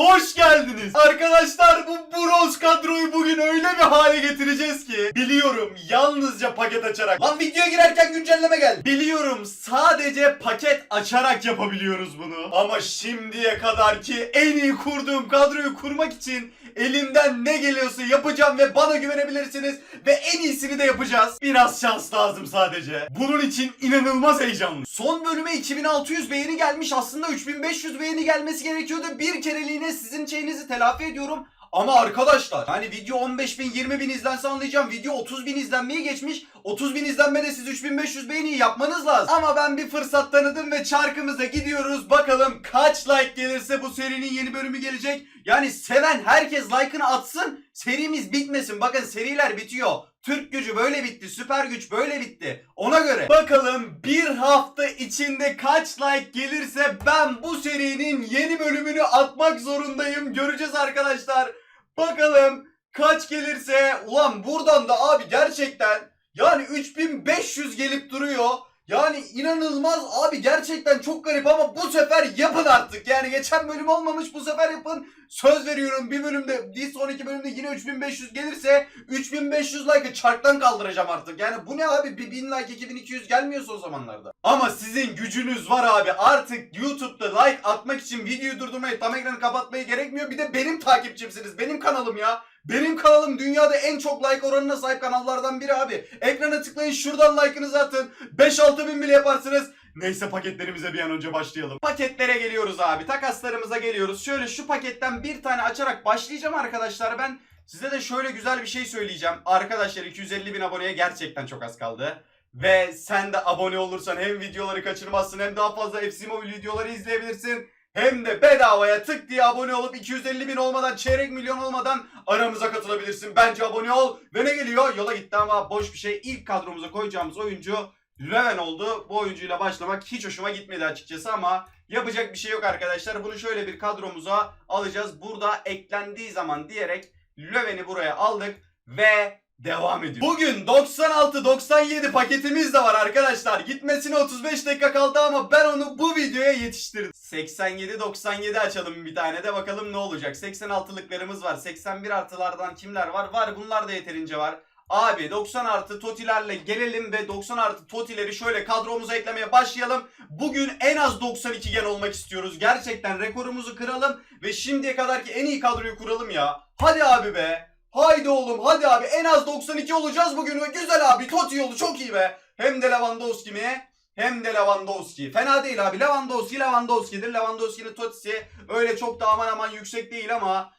hoş geldiniz. Arkadaşlar bu bronz kadroyu bugün öyle bir hale getireceğiz ki. Biliyorum yalnızca paket açarak. Lan videoya girerken güncelleme geldi. Biliyorum sadece paket açarak yapabiliyoruz bunu. Ama şimdiye kadar ki en iyi kurduğum kadroyu kurmak için elimden ne geliyorsa yapacağım ve bana güvenebilirsiniz ve en iyisini de yapacağız. Biraz şans lazım sadece. Bunun için inanılmaz heyecanlı. Son bölüme 2600 beğeni gelmiş. Aslında 3500 beğeni gelmesi gerekiyordu. Bir kereliğine sizin şeyinizi telafi ediyorum. Ama arkadaşlar hani video 15 bin 20 bin izlense anlayacağım. Video 30 bin izlenmeyi geçmiş. 30 bin izlenmede siz 3500 beğeni yapmanız lazım. Ama ben bir fırsat tanıdım ve çarkımıza gidiyoruz. Bakalım kaç like gelirse bu serinin yeni bölümü gelecek. Yani seven herkes like'ını atsın. Serimiz bitmesin. Bakın seriler bitiyor. Türk gücü böyle bitti. Süper güç böyle bitti. Ona göre. Bakalım bir hafta içinde kaç like gelirse ben bu serinin yeni bölümünü atmak zorundayım. Göreceğiz arkadaşlar. Bakalım kaç gelirse. Ulan buradan da abi gerçekten yani 3500 gelip duruyor. Yani inanılmaz abi gerçekten çok garip ama bu sefer yapın artık. Yani geçen bölüm olmamış bu sefer yapın. Söz veriyorum bir bölümde bir sonraki bölümde yine 3500 gelirse 3500 like'ı çarktan kaldıracağım artık. Yani bu ne abi bir 1000 like 2200 gelmiyorsa o zamanlarda. Ama sizin gücünüz var abi. Artık YouTube'da like atmak için videoyu durdurmayı tam ekranı kapatmayı gerekmiyor. Bir de benim takipçimsiniz. Benim kanalım ya. Benim kanalım dünyada en çok like oranına sahip kanallardan biri abi. Ekrana tıklayın şuradan like'ınızı atın. 5-6 bin bile yaparsınız. Neyse paketlerimize bir an önce başlayalım. Paketlere geliyoruz abi. Takaslarımıza geliyoruz. Şöyle şu paketten bir tane açarak başlayacağım arkadaşlar. Ben size de şöyle güzel bir şey söyleyeceğim. Arkadaşlar 250 bin aboneye gerçekten çok az kaldı. Ve sen de abone olursan hem videoları kaçırmazsın hem daha fazla FC Mobile videoları izleyebilirsin. Hem de bedavaya tık diye abone olup 250 bin olmadan çeyrek milyon olmadan aramıza katılabilirsin. Bence abone ol. Ve ne geliyor? Yola gitti ama boş bir şey. İlk kadromuza koyacağımız oyuncu Löwen oldu. Bu oyuncuyla başlamak hiç hoşuma gitmedi açıkçası ama yapacak bir şey yok arkadaşlar. Bunu şöyle bir kadromuza alacağız. Burada eklendiği zaman diyerek Löwen'i buraya aldık ve devam ediyor. Bugün 96-97 paketimiz de var arkadaşlar. Gitmesine 35 dakika kaldı ama ben onu bu videoya yetiştirdim. 87-97 açalım bir tane de bakalım ne olacak. 86'lıklarımız var. 81 artılardan kimler var? Var bunlar da yeterince var. Abi 90 artı totilerle gelelim ve 90 artı totileri şöyle kadromuza eklemeye başlayalım. Bugün en az 92 gen olmak istiyoruz. Gerçekten rekorumuzu kıralım ve şimdiye kadarki en iyi kadroyu kuralım ya. Hadi abi be. Haydi oğlum hadi abi en az 92 olacağız bugün. Güzel abi Toti yolu çok iyi be. Hem de Lewandowski mi? Hem de Lewandowski. Fena değil abi. Lewandowski Lewandowski'dir. Lewandowski'nin Totisi öyle çok da aman aman yüksek değil ama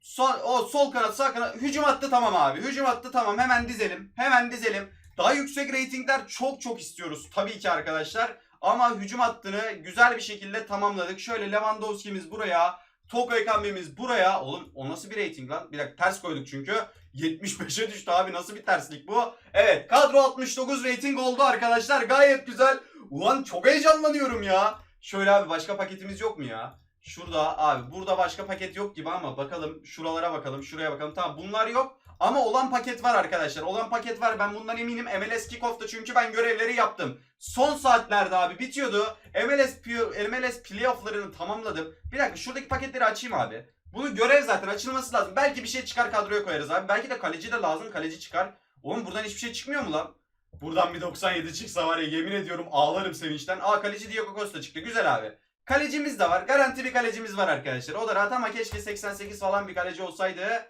sol, o sol kanat sağ kanat hücum attı tamam abi. Hücum attı tamam hemen dizelim. Hemen dizelim. Daha yüksek reytingler çok çok istiyoruz tabii ki arkadaşlar. Ama hücum hattını güzel bir şekilde tamamladık. Şöyle Lewandowski'miz buraya. Toko Ekambi'miz buraya. Oğlum o nasıl bir reyting lan? Bir dakika ters koyduk çünkü. 75'e düştü abi nasıl bir terslik bu? Evet kadro 69 rating oldu arkadaşlar. Gayet güzel. Ulan çok heyecanlanıyorum ya. Şöyle abi başka paketimiz yok mu ya? Şurada abi burada başka paket yok gibi ama bakalım şuralara bakalım şuraya bakalım. Tamam bunlar yok ama olan paket var arkadaşlar. Olan paket var ben bundan eminim. MLS Kickoff'ta çünkü ben görevleri yaptım. Son saatlerde abi bitiyordu. MLS, MLS playoff'larını tamamladım. Bir dakika şuradaki paketleri açayım abi. Bunu görev zaten açılması lazım. Belki bir şey çıkar kadroya koyarız abi. Belki de kaleci de lazım. Kaleci çıkar. Oğlum buradan hiçbir şey çıkmıyor mu lan? Buradan bir 97 çıksa var ya yemin ediyorum ağlarım sevinçten. Aa kaleci Diego Costa çıktı. Güzel abi. Kalecimiz de var. Garanti bir kalecimiz var arkadaşlar. O da rahat ama keşke 88 falan bir kaleci olsaydı.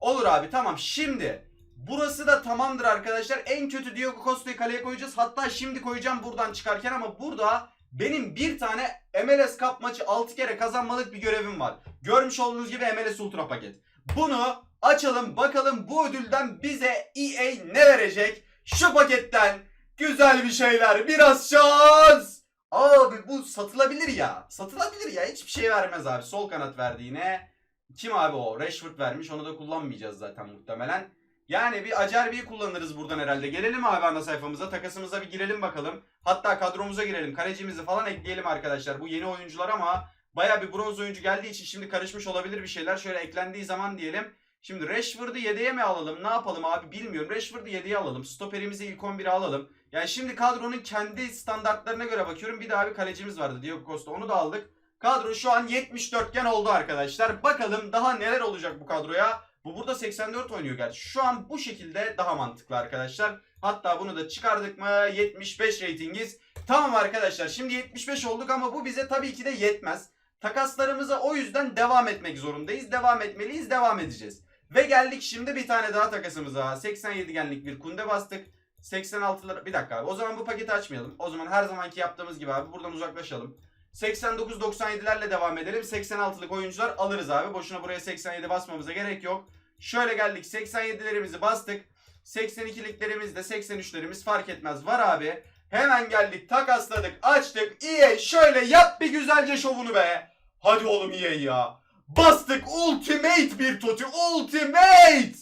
Olur abi tamam. Şimdi burası da tamamdır arkadaşlar. En kötü Diego Costa'yı kaleye koyacağız. Hatta şimdi koyacağım buradan çıkarken ama burada benim bir tane MLS Cup maçı 6 kere kazanmalık bir görevim var. Görmüş olduğunuz gibi MLS Ultra paket. Bunu açalım bakalım bu ödülden bize EA ne verecek? Şu paketten güzel bir şeyler, biraz şans. Abi bu satılabilir ya. Satılabilir ya. Hiçbir şey vermez abi. Sol kanat verdi yine. Kim abi o? Rashford vermiş. Onu da kullanmayacağız zaten muhtemelen. Yani bir Acerbi'yi kullanırız buradan herhalde. Gelelim abi ana sayfamıza. Takasımıza bir girelim bakalım. Hatta kadromuza girelim. Kalecimizi falan ekleyelim arkadaşlar. Bu yeni oyuncular ama baya bir bronz oyuncu geldiği için şimdi karışmış olabilir bir şeyler. Şöyle eklendiği zaman diyelim. Şimdi Rashford'u 7'ye mi alalım? Ne yapalım abi bilmiyorum. Rashford'u 7'ye alalım. Stoperimizi ilk 11'e alalım. Yani şimdi kadronun kendi standartlarına göre bakıyorum. Bir daha bir kalecimiz vardı Diego Costa. Onu da aldık. Kadro şu an 74 gen oldu arkadaşlar. Bakalım daha neler olacak bu kadroya. Bu burada 84 oynuyor gerçi. Şu an bu şekilde daha mantıklı arkadaşlar. Hatta bunu da çıkardık mı 75 reytingiz. Tamam arkadaşlar şimdi 75 olduk ama bu bize tabii ki de yetmez. Takaslarımıza o yüzden devam etmek zorundayız. Devam etmeliyiz, devam edeceğiz. Ve geldik şimdi bir tane daha takasımıza. 87 genlik bir kunde bastık. 86'lara bir dakika abi. O zaman bu paketi açmayalım. O zaman her zamanki yaptığımız gibi abi buradan uzaklaşalım. 89-97'lerle devam edelim. 86'lık oyuncular alırız abi. Boşuna buraya 87 basmamıza gerek yok. Şöyle geldik 87'lerimizi bastık. 82'liklerimiz de 83'lerimiz fark etmez. Var abi. Hemen geldik takasladık açtık. EA şöyle yap bir güzelce şovunu be. Hadi oğlum EA ya. Bastık ultimate bir toti. Ultimate.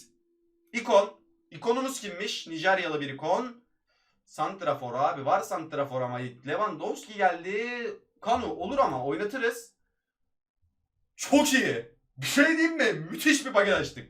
İkon. İkonumuz kimmiş? Nijeryalı bir ikon. Santrafor abi. Var Santrafor ama Lewandowski geldi. Kanu olur ama oynatırız. Çok iyi. Bir şey diyeyim mi? Müthiş bir paket açtık.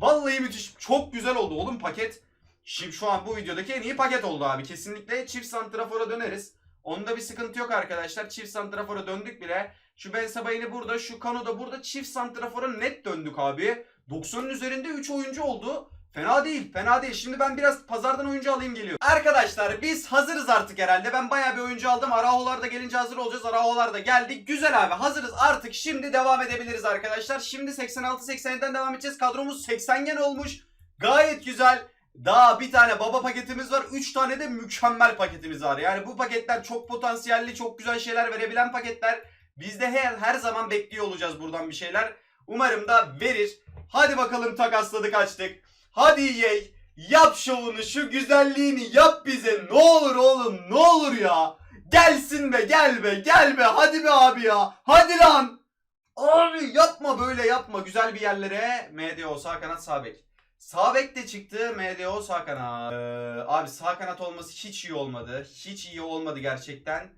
Vallahi müthiş. Çok güzel oldu oğlum paket. Şimdi şu an bu videodaki en iyi paket oldu abi. Kesinlikle çift santrafora döneriz. Onda bir sıkıntı yok arkadaşlar. Çift santrafora döndük bile. Şu Ben Sabay'ını burada, şu Kano da burada çift santrafora net döndük abi. 90'ın üzerinde 3 oyuncu oldu. Fena değil, fena değil. Şimdi ben biraz pazardan oyuncu alayım geliyor. Arkadaşlar biz hazırız artık herhalde. Ben bayağı bir oyuncu aldım. Araholar da gelince hazır olacağız. Araholar da geldik. Güzel abi hazırız artık. Şimdi devam edebiliriz arkadaşlar. Şimdi 86-87'den devam edeceğiz. Kadromuz 80 gen olmuş. Gayet güzel. Daha bir tane baba paketimiz var. 3 tane de mükemmel paketimiz var. Yani bu paketler çok potansiyelli, çok güzel şeyler verebilen paketler. Biz de her, her zaman bekliyor olacağız buradan bir şeyler. Umarım da verir. Hadi bakalım takasladık açtık. Hadi EA yap şovunu şu güzelliğini yap bize. Ne olur oğlum ne olur ya. Gelsin be gel be gel be hadi be abi ya. Hadi lan. Abi yapma böyle yapma güzel bir yerlere. MDO sağ kanat sağ bek. Sağ bek de çıktı MDO sağ kanat. Ee, abi sağ kanat olması hiç iyi olmadı. Hiç iyi olmadı gerçekten.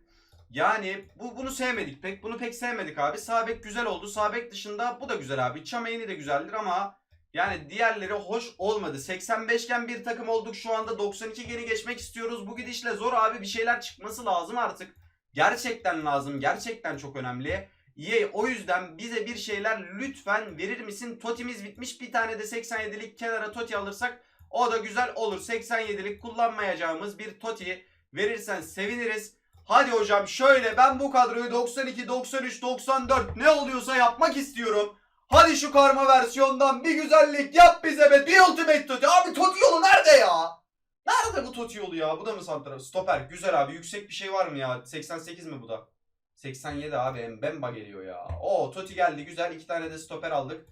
Yani bu bunu sevmedik pek. Bunu pek sevmedik abi. Sağ bek güzel oldu. Sağ bek dışında bu da güzel abi. Çameyni de güzeldir ama yani diğerleri hoş olmadı. 85 gen bir takım olduk şu anda. 92 geni geçmek istiyoruz. Bu gidişle zor abi bir şeyler çıkması lazım artık. Gerçekten lazım. Gerçekten çok önemli. EA o yüzden bize bir şeyler lütfen verir misin? Totimiz bitmiş. Bir tane de 87'lik kenara Toti alırsak o da güzel olur. 87'lik kullanmayacağımız bir Toti verirsen seviniriz. Hadi hocam şöyle ben bu kadroyu 92, 93, 94 ne oluyorsa yapmak istiyorum. Hadi şu karma versiyondan bir güzellik yap bize be. Bir ultimate Toti. Abi Toti yolu nerede ya? Nerede bu Toti yolu ya? Bu da mı santra? Stoper. Güzel abi. Yüksek bir şey var mı ya? 88 mi bu da? 87 abi. Mbemba geliyor ya. Oo Toti geldi. Güzel. iki tane de stoper aldık.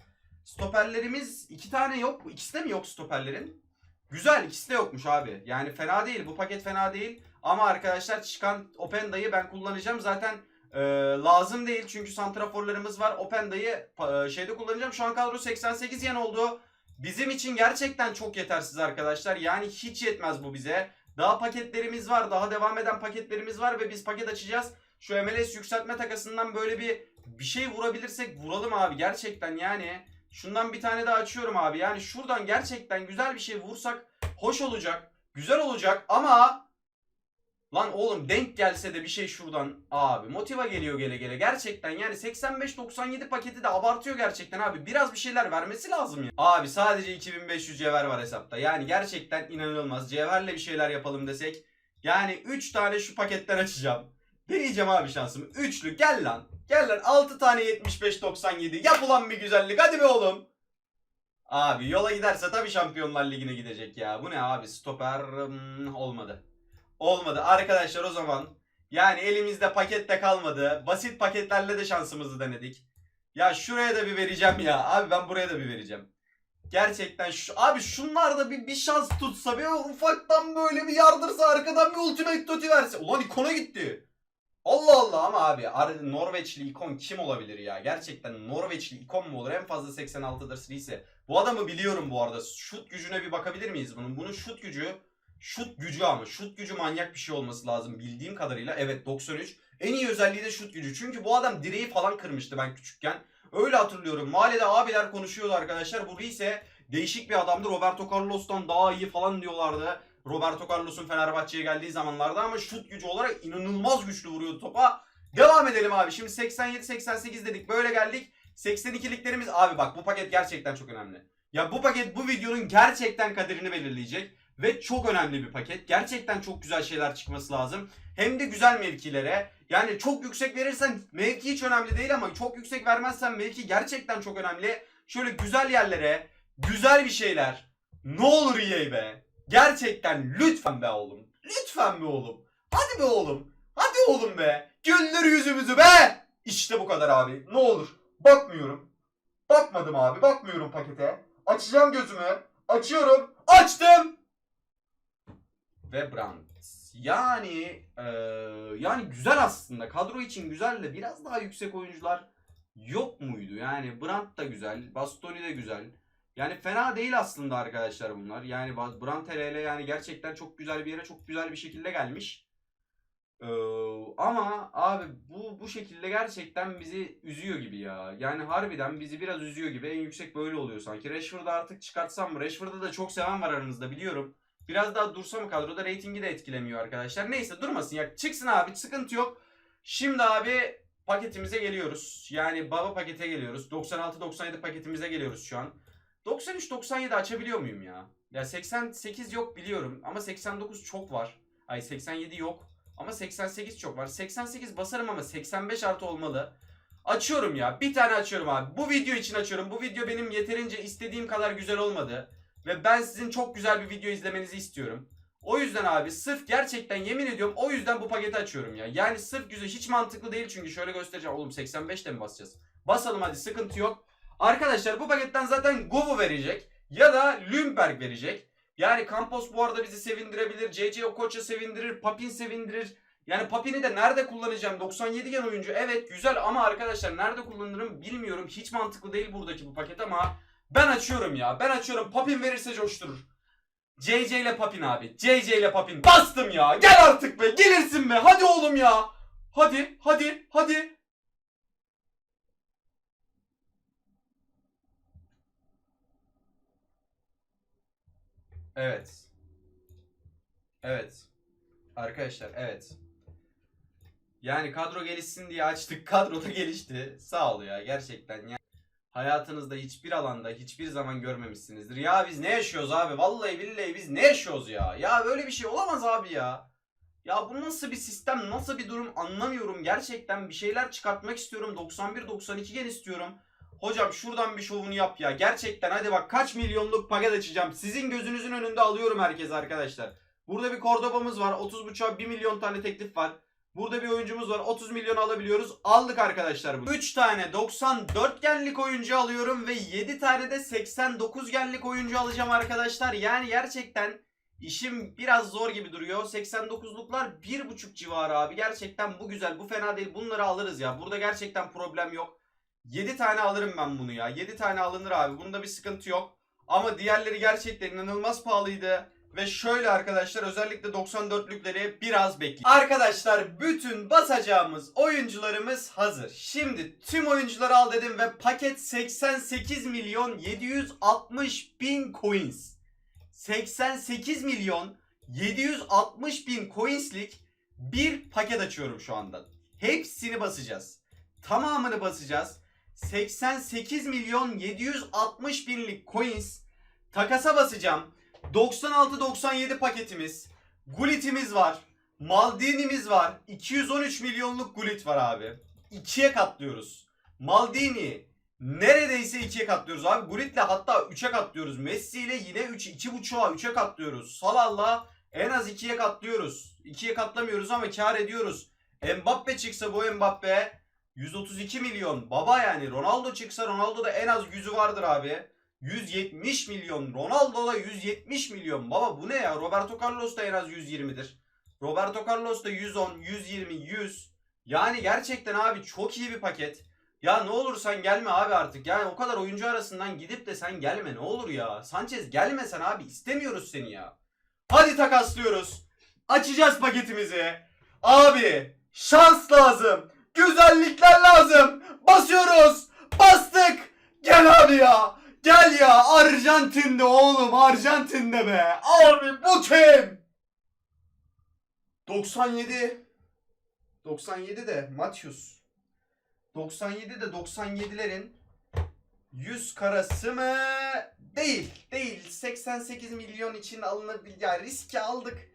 Stoperlerimiz iki tane yok. İkisi de mi yok stoperlerin? Güzel. ikisi de yokmuş abi. Yani fena değil. Bu paket fena değil. Ama arkadaşlar çıkan Openda'yı ben kullanacağım. Zaten ee, lazım değil çünkü santraforlarımız var. Openda'yı e, şeyde kullanacağım. Şu an kadro 88 yen oldu. Bizim için gerçekten çok yetersiz arkadaşlar. Yani hiç yetmez bu bize. Daha paketlerimiz var. Daha devam eden paketlerimiz var ve biz paket açacağız. Şu MLS yükseltme takasından böyle bir bir şey vurabilirsek vuralım abi. Gerçekten yani. Şundan bir tane daha açıyorum abi. Yani şuradan gerçekten güzel bir şey vursak hoş olacak. Güzel olacak ama Lan oğlum denk gelse de bir şey şuradan abi motiva geliyor gele gele gerçekten yani 85-97 paketi de abartıyor gerçekten abi biraz bir şeyler vermesi lazım ya. Abi sadece 2500 cevher var hesapta yani gerçekten inanılmaz cevherle bir şeyler yapalım desek yani 3 tane şu paketten açacağım. Deneyeceğim abi şansımı. Üçlü gel lan. Gel lan 6 tane 75-97 yap ulan bir güzellik hadi be oğlum. Abi yola giderse tabii Şampiyonlar Ligi'ne gidecek ya. Bu ne abi stoper hmm, olmadı. Olmadı. Arkadaşlar o zaman yani elimizde paket de kalmadı. Basit paketlerle de şansımızı denedik. Ya şuraya da bir vereceğim ya. Abi ben buraya da bir vereceğim. Gerçekten şu abi şunlar da bir, bir şans tutsa bir ufaktan böyle bir yardırsa arkadan bir ultimate toti verse. Ulan ikona gitti. Allah Allah ama abi Norveçli ikon kim olabilir ya? Gerçekten Norveçli ikon mu olur? En fazla 86'dır Srise. Bu adamı biliyorum bu arada. Şut gücüne bir bakabilir miyiz bunun? Bunun şut gücü Şut gücü ama şut gücü manyak bir şey olması lazım bildiğim kadarıyla. Evet 93. En iyi özelliği de şut gücü. Çünkü bu adam direği falan kırmıştı ben küçükken. Öyle hatırlıyorum. Mahallede abiler konuşuyordu arkadaşlar. Bu ise değişik bir adamdı. Roberto Carlos'tan daha iyi falan diyorlardı. Roberto Carlos'un Fenerbahçe'ye geldiği zamanlarda ama şut gücü olarak inanılmaz güçlü vuruyordu topa. Devam edelim abi. Şimdi 87-88 dedik. Böyle geldik. 82'liklerimiz abi bak bu paket gerçekten çok önemli. Ya bu paket bu videonun gerçekten kaderini belirleyecek. Ve çok önemli bir paket. Gerçekten çok güzel şeyler çıkması lazım. Hem de güzel mevkilere. Yani çok yüksek verirsen mevki hiç önemli değil ama çok yüksek vermezsen mevki gerçekten çok önemli. Şöyle güzel yerlere, güzel bir şeyler. Ne olur EA be. Gerçekten lütfen be oğlum. Lütfen be oğlum. Hadi be oğlum. Hadi oğlum be. Güldür yüzümüzü be. İşte bu kadar abi. Ne olur. Bakmıyorum. Bakmadım abi. Bakmıyorum pakete. Açacağım gözümü. Açıyorum. Açtım. Ve Brandt. Yani eee, yani güzel aslında. Kadro için güzel de biraz daha yüksek oyuncular yok muydu? Yani Brandt da güzel. Bastoni de güzel. Yani fena değil aslında arkadaşlar bunlar. Yani Brandt hele yani gerçekten çok güzel bir yere çok güzel bir şekilde gelmiş. Ee, ama abi bu bu şekilde gerçekten bizi üzüyor gibi ya. Yani harbiden bizi biraz üzüyor gibi. En yüksek böyle oluyor sanki. Rashford'u artık çıkartsam mı? Rashford'u da çok seven var aranızda biliyorum. Biraz daha dursa mı kadroda ratingi de etkilemiyor arkadaşlar. Neyse durmasın ya. Çıksın abi sıkıntı yok. Şimdi abi paketimize geliyoruz. Yani baba pakete geliyoruz. 96-97 paketimize geliyoruz şu an. 93-97 açabiliyor muyum ya? Ya 88 yok biliyorum ama 89 çok var. Ay 87 yok ama 88 çok var. 88 basarım ama 85 artı olmalı. Açıyorum ya. Bir tane açıyorum abi. Bu video için açıyorum. Bu video benim yeterince istediğim kadar güzel olmadı. Ve ben sizin çok güzel bir video izlemenizi istiyorum. O yüzden abi sırf gerçekten yemin ediyorum o yüzden bu paketi açıyorum ya. Yani sırf güzel hiç mantıklı değil çünkü şöyle göstereceğim. Oğlum 85'te mi basacağız? Basalım hadi sıkıntı yok. Arkadaşlar bu paketten zaten Govu verecek ya da Lundberg verecek. Yani Campos bu arada bizi sevindirebilir. CC Okocha sevindirir. Papin sevindirir. Yani Papin'i de nerede kullanacağım? 97 gen oyuncu. Evet güzel ama arkadaşlar nerede kullanırım bilmiyorum. Hiç mantıklı değil buradaki bu paket ama ben açıyorum ya. Ben açıyorum. Papin verirse coşturur. CC ile Papin abi. CC ile Papin. Bastım ya. Gel artık be. Gelirsin be. Hadi oğlum ya. Hadi, hadi, hadi. Evet. Evet. Arkadaşlar evet. Yani kadro gelişsin diye açtık. Kadro da gelişti. Sağ ol ya gerçekten ya. Hayatınızda hiçbir alanda hiçbir zaman görmemişsinizdir. Ya biz ne yaşıyoruz abi? Vallahi billahi biz ne yaşıyoruz ya? Ya böyle bir şey olamaz abi ya. Ya bu nasıl bir sistem, nasıl bir durum anlamıyorum. Gerçekten bir şeyler çıkartmak istiyorum. 91-92 gen istiyorum. Hocam şuradan bir şovunu yap ya. Gerçekten hadi bak kaç milyonluk paket açacağım. Sizin gözünüzün önünde alıyorum herkes arkadaşlar. Burada bir Cordoba'mız var. 30.5'a 1 milyon tane teklif var. Burada bir oyuncumuz var. 30 milyon alabiliyoruz. Aldık arkadaşlar bunu. 3 tane 94 genlik oyuncu alıyorum ve 7 tane de 89 genlik oyuncu alacağım arkadaşlar. Yani gerçekten işim biraz zor gibi duruyor. 89'luklar 1.5 civarı abi. Gerçekten bu güzel. Bu fena değil. Bunları alırız ya. Burada gerçekten problem yok. 7 tane alırım ben bunu ya. 7 tane alınır abi. Bunda bir sıkıntı yok. Ama diğerleri gerçekten inanılmaz pahalıydı. Ve şöyle arkadaşlar özellikle 94'lükleri biraz bekleyin. Arkadaşlar bütün basacağımız oyuncularımız hazır. Şimdi tüm oyuncuları al dedim ve paket 88 milyon 760 bin coins. 88 milyon 760 bin coinslik bir paket açıyorum şu anda. Hepsini basacağız. Tamamını basacağız. 88 milyon 760 binlik coins takasa basacağım. 96-97 paketimiz. Gullit'imiz var. Maldini'miz var. 213 milyonluk Gullit var abi. İkiye katlıyoruz. Maldini neredeyse ikiye katlıyoruz abi. Gullit'le hatta 3'e katlıyoruz. Messi ile yine 3 2.5'a 3'e katlıyoruz. Salah'la en az 2'ye katlıyoruz. 2'ye katlamıyoruz ama kar ediyoruz. Mbappe çıksa bu Mbappe 132 milyon. Baba yani Ronaldo çıksa Ronaldo'da en az 100'ü vardır abi. 170 milyon. Ronaldo'da 170 milyon. Baba bu ne ya? Roberto Carlos da en az 120'dir. Roberto Carlos da 110, 120, 100. Yani gerçekten abi çok iyi bir paket. Ya ne olur sen gelme abi artık. Yani o kadar oyuncu arasından gidip de sen gelme ne olur ya. Sanchez gelme sen abi. istemiyoruz seni ya. Hadi takaslıyoruz. Açacağız paketimizi. Abi şans lazım. Güzellikler lazım. Basıyoruz. Bastık. Gel abi ya. Gel ya Arjantin'de oğlum Arjantin'de be. Abi bu kim? 97 97 de Matius. 97 de 97'lerin 100 karası mı? Değil. Değil. 88 milyon için alınabilir. Yani riski aldık.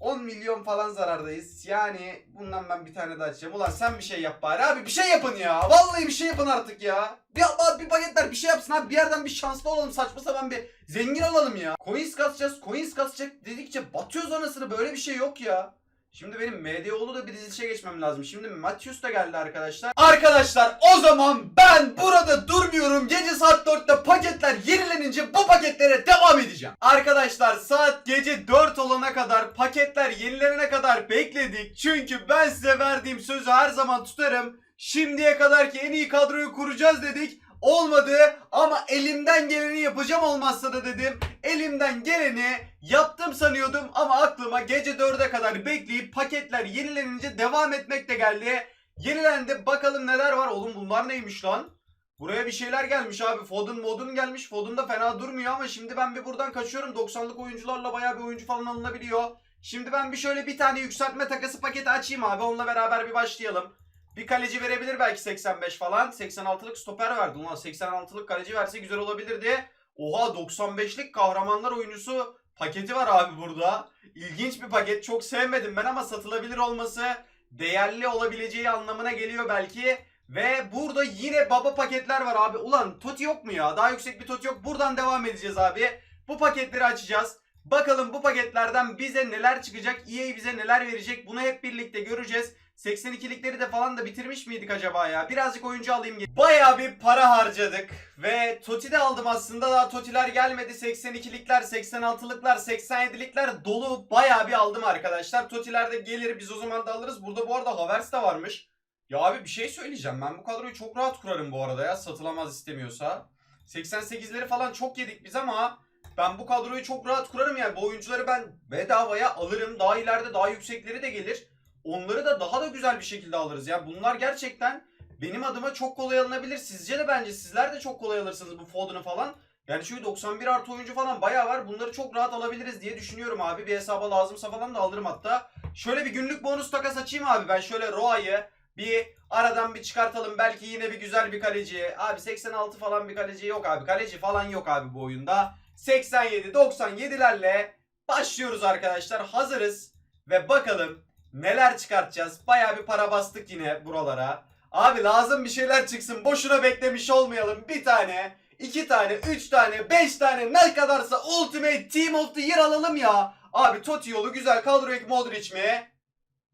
10 milyon falan zarardayız. Yani bundan ben bir tane daha açacağım. Ulan sen bir şey yap bari abi. Bir şey yapın ya. Vallahi bir şey yapın artık ya. Bir, bir paketler bir şey yapsın abi. Bir yerden bir şanslı olalım. Saçma sapan bir zengin olalım ya. Coins kasacağız. Coins kasacak dedikçe batıyoruz anasını. Böyle bir şey yok ya. Şimdi benim MDO'lu da bir dizilişe geçmem lazım. Şimdi Matius da geldi arkadaşlar. Arkadaşlar o zaman ben burada durmuyorum. Gece saat 4'te paketler yenilenince bu paketlere devam edeceğim. Arkadaşlar saat gece 4 olana kadar paketler yenilenene kadar bekledik. Çünkü ben size verdiğim sözü her zaman tutarım. Şimdiye kadarki en iyi kadroyu kuracağız dedik. Olmadı ama elimden geleni yapacağım olmazsa da dedim. Elimden geleni yaptım sanıyordum ama aklıma gece 4'e kadar bekleyip paketler yenilenince devam etmek de geldi. Yenilendi bakalım neler var. Oğlum bunlar neymiş lan? Buraya bir şeyler gelmiş abi. Foden modun gelmiş. Foden da fena durmuyor ama şimdi ben bir buradan kaçıyorum. 90'lık oyuncularla bayağı bir oyuncu falan alınabiliyor. Şimdi ben bir şöyle bir tane yükseltme takası paketi açayım abi. Onunla beraber bir başlayalım. Bir kaleci verebilir belki 85 falan. 86'lık stoper verdi. Ulan 86'lık kaleci verse güzel olabilirdi. Oha 95'lik kahramanlar oyuncusu paketi var abi burada. İlginç bir paket. Çok sevmedim ben ama satılabilir olması değerli olabileceği anlamına geliyor belki. Ve burada yine baba paketler var abi. Ulan Toti yok mu ya? Daha yüksek bir Toti yok. Buradan devam edeceğiz abi. Bu paketleri açacağız. Bakalım bu paketlerden bize neler çıkacak? EA bize neler verecek? Bunu hep birlikte göreceğiz. 82'likleri de falan da bitirmiş miydik acaba ya? Birazcık oyuncu alayım. Bayağı bir para harcadık. Ve Toti de aldım aslında. Daha Totiler gelmedi. 82'likler, 86'lıklar, 87'likler dolu. Bayağı bir aldım arkadaşlar. Totiler de gelir. Biz o zaman da alırız. Burada bu arada Havertz de varmış. Ya abi bir şey söyleyeceğim. Ben bu kadroyu çok rahat kurarım bu arada ya. Satılamaz istemiyorsa. 88'leri falan çok yedik biz ama ben bu kadroyu çok rahat kurarım yani. Bu oyuncuları ben bedavaya alırım. Daha ileride daha yüksekleri de gelir. Onları da daha da güzel bir şekilde alırız. Ya bunlar gerçekten benim adıma çok kolay alınabilir. Sizce de bence sizler de çok kolay alırsınız bu Foden'ı falan. Yani şu 91 artı oyuncu falan bayağı var. Bunları çok rahat alabiliriz diye düşünüyorum abi. Bir hesaba lazımsa falan da alırım hatta. Şöyle bir günlük bonus takas açayım abi. Ben şöyle Roa'yı bir aradan bir çıkartalım. Belki yine bir güzel bir kaleci. Abi 86 falan bir kaleci yok abi. Kaleci falan yok abi bu oyunda. 87 97'lerle başlıyoruz arkadaşlar. Hazırız ve bakalım neler çıkartacağız. Baya bir para bastık yine buralara. Abi lazım bir şeyler çıksın. Boşuna beklemiş olmayalım. Bir tane, iki tane, üç tane, beş tane ne kadarsa Ultimate Team of the Year alalım ya. Abi Totti yolu güzel. Kadroya Modric mi?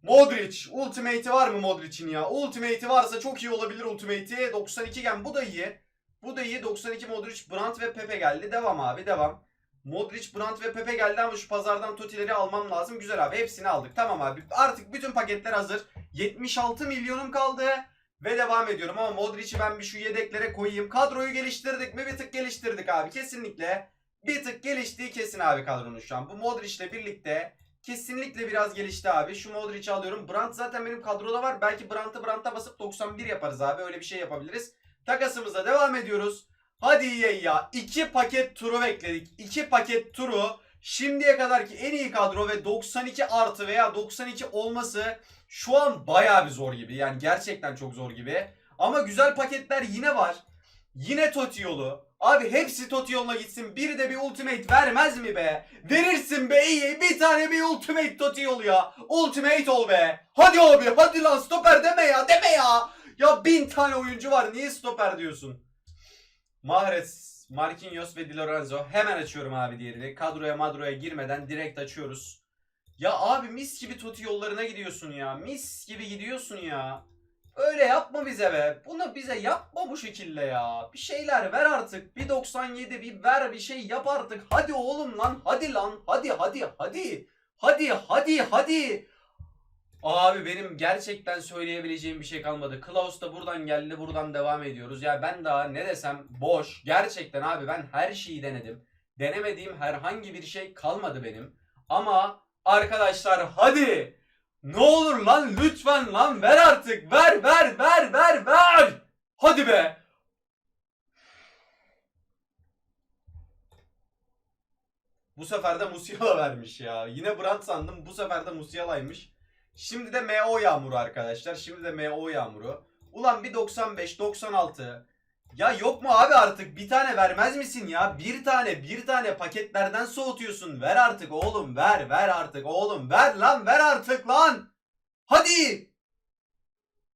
Modric. Ultimate'i var mı Modric'in ya? Ultimate'i varsa çok iyi olabilir Ultimate'i. 92 gen bu da iyi. Bu da iyi. 92 Modric, Brandt ve Pepe geldi. Devam abi devam. Modric, Brandt ve Pepe geldi ama şu pazardan Toti'leri almam lazım. Güzel abi hepsini aldık. Tamam abi artık bütün paketler hazır. 76 milyonum kaldı. Ve devam ediyorum ama Modric'i ben bir şu yedeklere koyayım. Kadroyu geliştirdik mi? Bir tık geliştirdik abi kesinlikle. Bir tık geliştiği kesin abi kadronun şu an. Bu Modric'le birlikte kesinlikle biraz gelişti abi. Şu Modric'i alıyorum. Brandt zaten benim kadroda var. Belki Brandt'ı Brandt'a basıp 91 yaparız abi. Öyle bir şey yapabiliriz. Takasımıza devam ediyoruz. Hadi EA ya. 2 paket turu bekledik. 2 paket turu. Şimdiye kadarki en iyi kadro ve 92 artı veya 92 olması şu an baya bir zor gibi. Yani gerçekten çok zor gibi. Ama güzel paketler yine var. Yine Toti yolu. Abi hepsi Toti yoluna gitsin. Biri de bir ultimate vermez mi be? Verirsin be EA. Bir tane bir ultimate Toti yolu ya. Ultimate ol be. Hadi abi hadi lan stoper deme ya deme ya. Ya bin tane oyuncu var. Niye stoper diyorsun? Mahrez, Marquinhos ve Di Lorenzo. Hemen açıyorum abi diğerini. Kadroya madroya girmeden direkt açıyoruz. Ya abi mis gibi Totti yollarına gidiyorsun ya. Mis gibi gidiyorsun ya. Öyle yapma bize be. Bunu bize yapma bu şekilde ya. Bir şeyler ver artık. Bir 97 bir ver bir şey yap artık. Hadi oğlum lan. Hadi lan. Hadi hadi hadi. Hadi hadi hadi. Abi benim gerçekten söyleyebileceğim bir şey kalmadı. Klaus da buradan geldi buradan devam ediyoruz. Ya ben daha ne desem boş. Gerçekten abi ben her şeyi denedim. Denemediğim herhangi bir şey kalmadı benim. Ama arkadaşlar hadi. Ne olur lan lütfen lan ver artık. Ver ver ver ver ver. Hadi be. Bu sefer de Musiala vermiş ya. Yine Brandt sandım. Bu sefer de Musiala'ymış. Şimdi de MO yağmuru arkadaşlar. Şimdi de MO yağmuru. Ulan bir 95, 96. Ya yok mu abi artık bir tane vermez misin ya? Bir tane bir tane paketlerden soğutuyorsun. Ver artık oğlum ver ver artık oğlum ver lan ver artık lan. Hadi.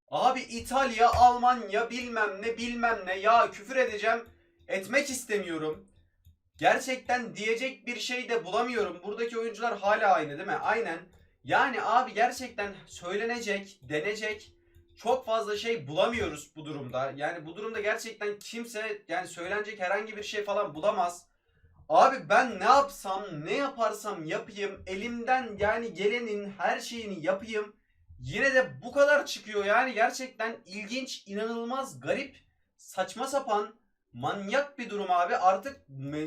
Abi İtalya, Almanya bilmem ne bilmem ne ya küfür edeceğim. Etmek istemiyorum. Gerçekten diyecek bir şey de bulamıyorum. Buradaki oyuncular hala aynı değil mi? Aynen. Yani abi gerçekten söylenecek, denecek çok fazla şey bulamıyoruz bu durumda. Yani bu durumda gerçekten kimse yani söylenecek herhangi bir şey falan bulamaz. Abi ben ne yapsam, ne yaparsam yapayım, elimden yani gelenin her şeyini yapayım. Yine de bu kadar çıkıyor yani gerçekten ilginç, inanılmaz, garip, saçma sapan, manyak bir durum abi. Artık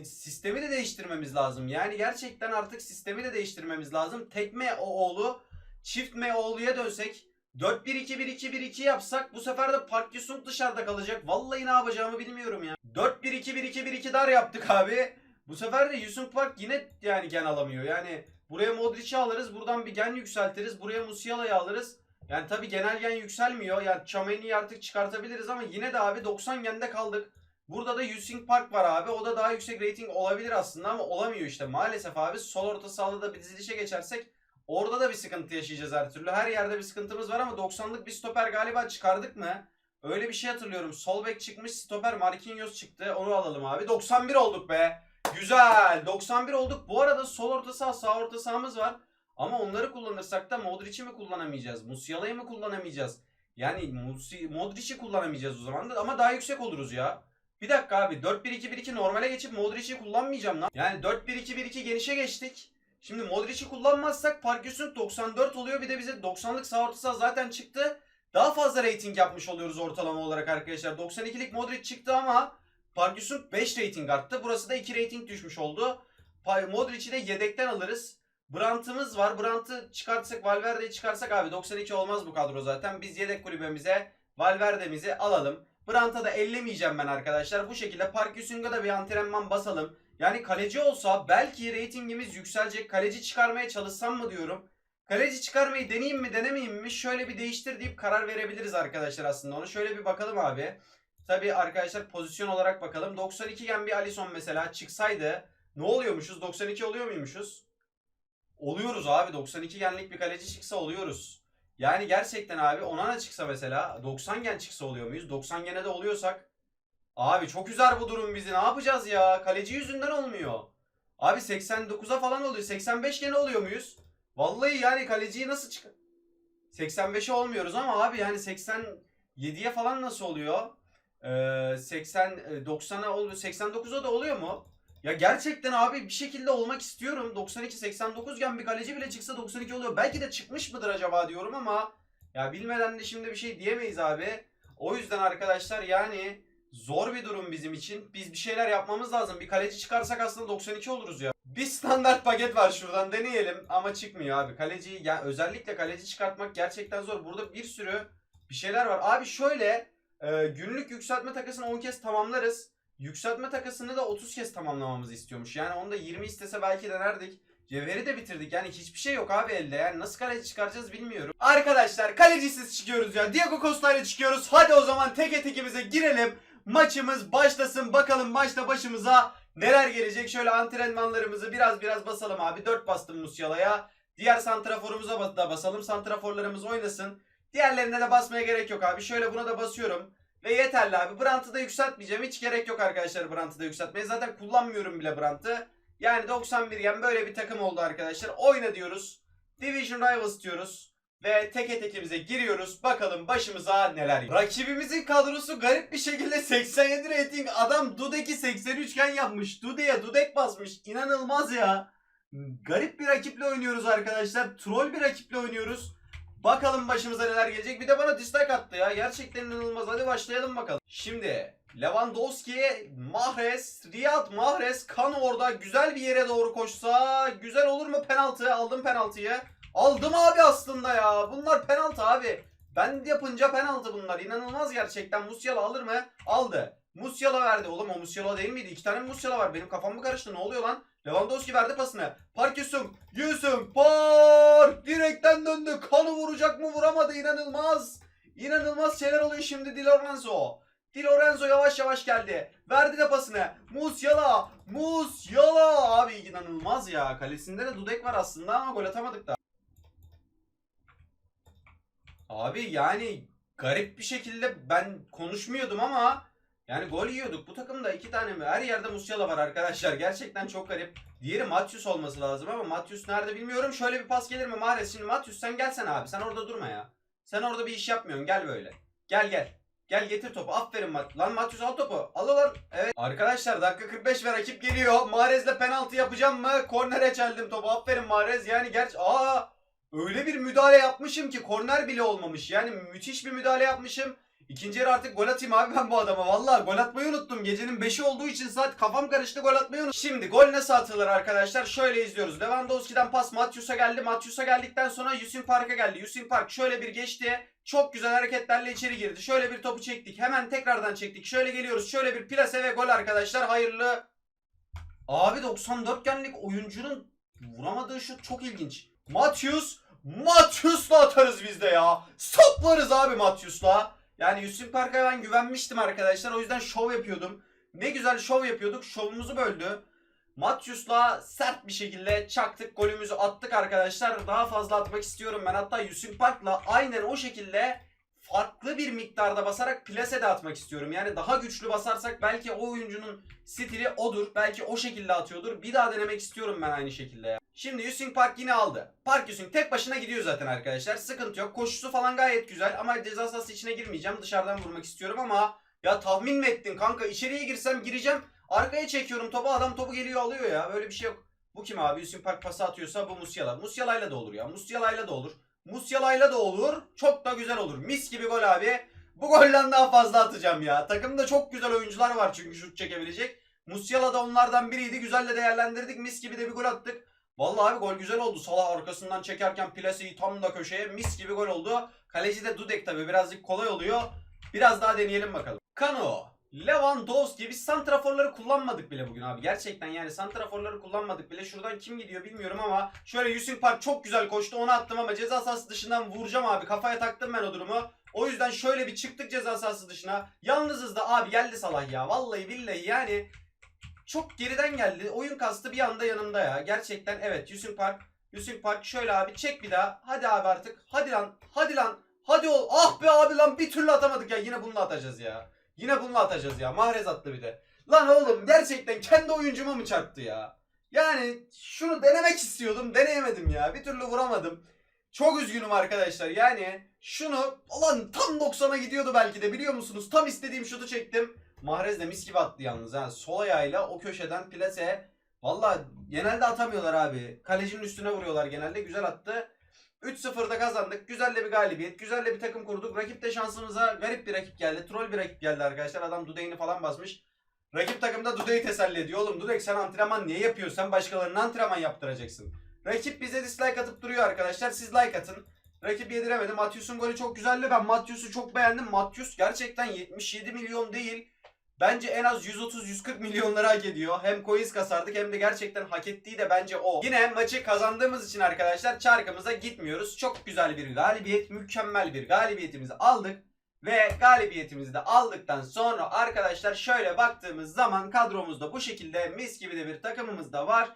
sistemi de değiştirmemiz lazım. Yani gerçekten artık sistemi de değiştirmemiz lazım. Tekme o oğlu, çift me oğluya dönsek 4-1-2-1-2-1-2 yapsak bu sefer de Park Yusung dışarıda kalacak. Vallahi ne yapacağımı bilmiyorum ya. 4-1-2-1-2-1-2 dar yaptık abi. Bu sefer de Yusung Park yine yani gen alamıyor. Yani buraya Modric'i alırız. Buradan bir gen yükseltiriz. Buraya Musiala'yı alırız. Yani tabi genel gen yükselmiyor. Yani Chameni'yi artık çıkartabiliriz ama yine de abi 90 gende kaldık. Burada da Yusing Park var abi. O da daha yüksek rating olabilir aslında ama olamıyor işte. Maalesef abi sol orta sahada da bir dizilişe geçersek orada da bir sıkıntı yaşayacağız her türlü. Her yerde bir sıkıntımız var ama 90'lık bir stoper galiba çıkardık mı? Öyle bir şey hatırlıyorum. Sol bek çıkmış stoper Marquinhos çıktı. Onu alalım abi. 91 olduk be. Güzel. 91 olduk. Bu arada sol orta saha sağ orta sahamız var. Ama onları kullanırsak da Modric'i mi kullanamayacağız? Musiala'yı mı kullanamayacağız? Yani Modric'i kullanamayacağız o zaman da ama daha yüksek oluruz ya. Bir dakika abi 4-1-2-1-2 normale geçip Modric'i kullanmayacağım lan. Yani 4-1-2-1-2 genişe geçtik. Şimdi Modric'i kullanmazsak Park Yusung 94 oluyor. Bir de bize 90'lık sağ orta zaten çıktı. Daha fazla rating yapmış oluyoruz ortalama olarak arkadaşlar. 92'lik Modric çıktı ama Park Yusung 5 rating arttı. Burası da 2 rating düşmüş oldu. Modric'i de yedekten alırız. Brandt'ımız var. Brandt'ı çıkartsak Valverde'yi çıkarsak abi 92 olmaz bu kadro zaten. Biz yedek kulübemize Valverde'mizi alalım. Brandt'a da ellemeyeceğim ben arkadaşlar. Bu şekilde Park Yusung'a da bir antrenman basalım. Yani kaleci olsa belki reytingimiz yükselecek. Kaleci çıkarmaya çalışsam mı diyorum. Kaleci çıkarmayı deneyeyim mi denemeyeyim mi? Şöyle bir değiştir deyip karar verebiliriz arkadaşlar aslında. Onu şöyle bir bakalım abi. Tabi arkadaşlar pozisyon olarak bakalım. 92 gen bir Alisson mesela çıksaydı ne oluyormuşuz? 92 oluyor muymuşuz? Oluyoruz abi. 92 genlik bir kaleci çıksa oluyoruz. Yani gerçekten abi Onana çıksa mesela 90 gen çıksa oluyor muyuz? 90 gene de oluyorsak Abi çok üzer bu durum bizi. Ne yapacağız ya? Kaleci yüzünden olmuyor. Abi 89'a falan oluyor. 85 gene oluyor muyuz? Vallahi yani kaleciyi nasıl çık... 85'e olmuyoruz ama abi yani 87'ye falan nasıl oluyor? Ee, 80 e, 90'a oluyor. 89'a da oluyor mu? Ya gerçekten abi bir şekilde olmak istiyorum. 92 89 gen bir kaleci bile çıksa 92 oluyor. Belki de çıkmış mıdır acaba diyorum ama ya bilmeden de şimdi bir şey diyemeyiz abi. O yüzden arkadaşlar yani zor bir durum bizim için. Biz bir şeyler yapmamız lazım. Bir kaleci çıkarsak aslında 92 oluruz ya. Bir standart paket var şuradan deneyelim ama çıkmıyor abi. Kaleci yani özellikle kaleci çıkartmak gerçekten zor. Burada bir sürü bir şeyler var. Abi şöyle e, günlük yükseltme takısını 10 kez tamamlarız. Yükseltme takısını da 30 kez tamamlamamızı istiyormuş. Yani onu da 20 istese belki denerdik. Cevheri de bitirdik. Yani hiçbir şey yok abi elde. Yani nasıl kaleci çıkaracağız bilmiyorum. Arkadaşlar kalecisiz çıkıyoruz ya. Diego Costa ile çıkıyoruz. Hadi o zaman teke tekimize girelim. Maçımız başlasın. Bakalım maçta başımıza neler gelecek. Şöyle antrenmanlarımızı biraz biraz basalım abi. 4 bastım Musiala'ya. Diğer santraforumuza da basalım. Santraforlarımız oynasın. Diğerlerine de basmaya gerek yok abi. Şöyle buna da basıyorum. Ve yeterli abi. Brandt'ı da yükseltmeyeceğim. Hiç gerek yok arkadaşlar Brandt'ı da yükseltmeye. Zaten kullanmıyorum bile Brandt'ı. Yani 91 gen böyle bir takım oldu arkadaşlar. Oyna diyoruz. Division Rivals diyoruz. Ve teke tekimize giriyoruz. Bakalım başımıza neler geliyor. Rakibimizin kadrosu garip bir şekilde 87 rating. Adam Dudek'i 83 gen yapmış. Dudek'e Dudek basmış. İnanılmaz ya. Garip bir rakiple oynuyoruz arkadaşlar. Troll bir rakiple oynuyoruz. Bakalım başımıza neler gelecek. Bir de bana dislike attı ya. Gerçekten inanılmaz. Hadi başlayalım bakalım. Şimdi Lewandowski, Mahrez, Riyad Mahrez kan orada güzel bir yere doğru koşsa güzel olur mu penaltı? Aldım penaltıyı. Aldım abi aslında ya. Bunlar penaltı abi. Ben yapınca penaltı bunlar. İnanılmaz gerçekten. Musiala alır mı? Aldı. Musiala verdi. Oğlum o Musiala değil miydi? İki tane Musiala var. Benim kafam mı karıştı? Ne oluyor lan? Lewandowski verdi pasını. Park Yusung. Yusung. Park. Direkten döndü. Kanı vuracak mı? Vuramadı. İnanılmaz. İnanılmaz şeyler oluyor şimdi Di Lorenzo. Di Lorenzo yavaş yavaş geldi. Verdi de pasını. Musiala. Musiala. Abi inanılmaz ya. Kalesinde de Dudek var aslında ama gol atamadık da. Abi yani garip bir şekilde ben konuşmuyordum ama yani gol yiyorduk. Bu takımda iki tane mi? Her yerde Musiala var arkadaşlar. Gerçekten çok garip. Diğeri Matius olması lazım ama Matius nerede bilmiyorum. Şöyle bir pas gelir mi Mahrez? Şimdi Matius sen gelsene abi. Sen orada durma ya. Sen orada bir iş yapmıyorsun. Gel böyle. Gel gel. Gel getir topu. Aferin Mat. Lan Matius al topu. Al lan. Evet. Arkadaşlar dakika 45 ve rakip geliyor. Mahrez'le penaltı yapacağım mı? Kornere çeldim topu. Aferin Mahrez. Yani gerçi aa öyle bir müdahale yapmışım ki korner bile olmamış. Yani müthiş bir müdahale yapmışım. İkinci yarı artık gol atayım abi ben bu adama. Vallahi gol atmayı unuttum. Gecenin 5'i olduğu için saat kafam karıştı gol atmayı unuttum. Şimdi gol nasıl atılır arkadaşlar? Şöyle izliyoruz. Lewandowski'den pas Matius'a geldi. Matius'a geldikten sonra Yusin Park'a geldi. Yusin Park şöyle bir geçti. Çok güzel hareketlerle içeri girdi. Şöyle bir topu çektik. Hemen tekrardan çektik. Şöyle geliyoruz. Şöyle bir plase ve gol arkadaşlar. Hayırlı. Abi 94 genlik oyuncunun vuramadığı şut çok ilginç. Matius Matius'la atarız biz de ya. Saplarız abi Matius'la. Yani Yusuf Park'a ben güvenmiştim arkadaşlar. O yüzden şov yapıyordum. Ne güzel şov yapıyorduk. Şovumuzu böldü. Matius'la sert bir şekilde çaktık. Golümüzü attık arkadaşlar. Daha fazla atmak istiyorum ben. Hatta Yusuf Park'la aynen o şekilde farklı bir miktarda basarak plase de atmak istiyorum. Yani daha güçlü basarsak belki o oyuncunun stili odur. Belki o şekilde atıyordur. Bir daha denemek istiyorum ben aynı şekilde ya. Şimdi Yusing Park yine aldı. Park Yusing tek başına gidiyor zaten arkadaşlar. Sıkıntı yok. Koşusu falan gayet güzel ama ceza sahası içine girmeyeceğim. Dışarıdan vurmak istiyorum ama ya tahmin mi ettin kanka? İçeriye girsem gireceğim. Arkaya çekiyorum topu. Adam topu geliyor alıyor ya. Böyle bir şey yok. Bu kim abi? Yusing Park pası atıyorsa bu Musiala. Musiala'yla da olur ya. Musiala'yla da olur. Musiala'yla da olur. Çok da güzel olur. Mis gibi gol abi. Bu golden daha fazla atacağım ya. Takımda çok güzel oyuncular var çünkü şut çekebilecek. Musiala da onlardan biriydi. Güzel de değerlendirdik. Mis gibi de bir gol attık. Vallahi abi gol güzel oldu. Salah arkasından çekerken plaseyi tam da köşeye mis gibi gol oldu. Kaleci de Dudek tabi birazcık kolay oluyor. Biraz daha deneyelim bakalım. Kano, Lewandowski biz santraforları kullanmadık bile bugün abi. Gerçekten yani santraforları kullanmadık bile. Şuradan kim gidiyor bilmiyorum ama şöyle Yusuf Park çok güzel koştu. Onu attım ama ceza sahası dışından vuracağım abi. Kafaya taktım ben o durumu. O yüzden şöyle bir çıktık ceza sahası dışına. Yalnızız da abi geldi Salah ya. Vallahi billahi yani çok geriden geldi. Oyun kastı bir anda yanımda ya. Gerçekten evet Yusuf Park. Yusuf Park şöyle abi çek bir daha. Hadi abi artık. Hadi lan. Hadi lan. Hadi ol. Ah be abi lan bir türlü atamadık ya. Yine bununla atacağız ya. Yine bununla atacağız ya. Mahrez attı bir de. Lan oğlum gerçekten kendi oyuncuma mı çarptı ya? Yani şunu denemek istiyordum. Deneyemedim ya. Bir türlü vuramadım. Çok üzgünüm arkadaşlar. Yani şunu ulan tam 90'a gidiyordu belki de biliyor musunuz? Tam istediğim şutu çektim. Mahrez de mis gibi attı yalnız ha. Sol ayağıyla o köşeden plase. Valla genelde atamıyorlar abi. Kalecinin üstüne vuruyorlar genelde. Güzel attı. 3-0'da kazandık. Güzel de bir galibiyet. Güzel de bir takım kurduk. Rakip de şansımıza garip bir rakip geldi. Troll bir rakip geldi arkadaşlar. Adam Dudey'ini falan basmış. Rakip takımda Dudey'i teselli ediyor. Oğlum Dudek sen antrenman niye yapıyorsun? Sen başkalarına antrenman yaptıracaksın. Rakip bize dislike atıp duruyor arkadaşlar. Siz like atın. Rakip yediremedi. Matius'un golü çok güzeldi. Ben Matius'u çok beğendim. Matius gerçekten 77 milyon değil. Bence en az 130-140 milyonları hak ediyor. Hem coins kasardık hem de gerçekten hak ettiği de bence o. Yine maçı kazandığımız için arkadaşlar çarkımıza gitmiyoruz. Çok güzel bir galibiyet, mükemmel bir galibiyetimizi aldık. Ve galibiyetimizi de aldıktan sonra arkadaşlar şöyle baktığımız zaman kadromuzda bu şekilde mis gibi de bir takımımız da var.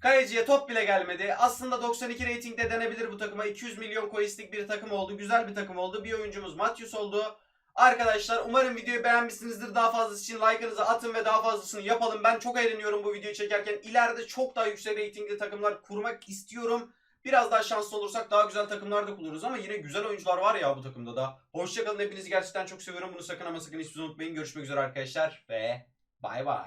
Kaleciye top bile gelmedi. Aslında 92 reytingde denebilir bu takıma. 200 milyon coinslik bir takım oldu. Güzel bir takım oldu. Bir oyuncumuz Matius oldu. Arkadaşlar umarım videoyu beğenmişsinizdir. Daha fazlası için like'ınızı atın ve daha fazlasını yapalım. Ben çok eğleniyorum bu videoyu çekerken. İleride çok daha yüksek reytingli takımlar kurmak istiyorum. Biraz daha şanslı olursak daha güzel takımlar da kururuz ama yine güzel oyuncular var ya bu takımda da. Hoşçakalın hepinizi gerçekten çok seviyorum. Bunu sakın ama sakın hiç unutmayın. Görüşmek üzere arkadaşlar ve bay bay.